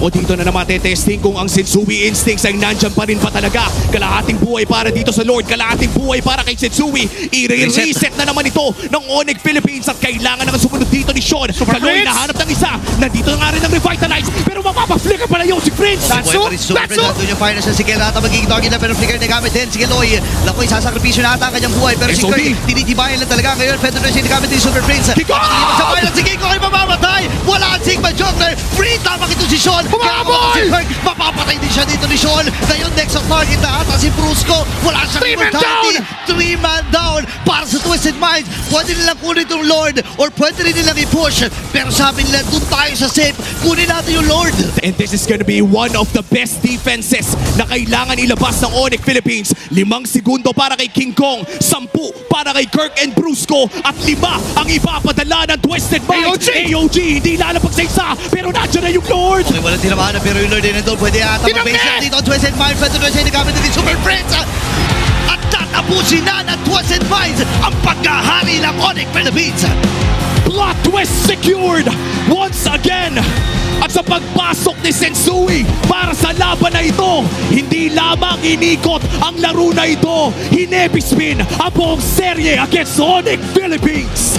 Ako dito na naman testing kung ang Sensui Instincts ay nandyan pa rin pa talaga. Kalahating buhay para dito sa Lord, kalahating buhay para kay Sensui. I-reset na naman ito ng Onyx Philippines at kailangan na nga sumunod dito ni Sean. Kaloy Prince! nahanap ng isa. Nandito na nga rin ng Revitalize pero mapapaflicker pala yun si Prince. That's Super Prince. so. Nandun yung final sa si Kel ata magiging target na pero flicker na gamit din si Keloy. Lakoy sasakripisyo na ata ang kanyang buhay pero si. Kirk tinitibayan lang talaga ngayon. Federation na gamit ni Super Prince. Makikita sa final si Kiko Joker. Free tama ito si Sean. Kaya si Kirk mapapatay din siya dito ni Sean. Ngayon next on target na ata si Brusco. Wala siyang Three man down! Three man down para sa Twisted Minds. Pwede nilang kunin itong Lord or pwede rin nilang i-push. Pero sabi nila, dun tayo sa safe. Kunin natin yung Lord. And this is gonna be one of the best defenses na kailangan ilabas ng Onyx Philippines. Limang segundo para kay King Kong, sampu para kay Kirk and Brusco, at lima ang ipapadala ng Twisted Minds. AOG! AOG hindi lalapag sa isa, pero nandiyan na yung Lord. Okay, walang tinamaan na pero yung Lord din ito. Pwede ata lang dito ang Twisted Mind. Pwede na siya na ng Twisted Minds ang pagkahari ng Onyx Philippines. Plot twist secured once again. At sa pagpasok ni Sensui para sa laban na ito, hindi lamang inikot ang laro na ito, hinebispin ang buong serye against Onyx Philippines.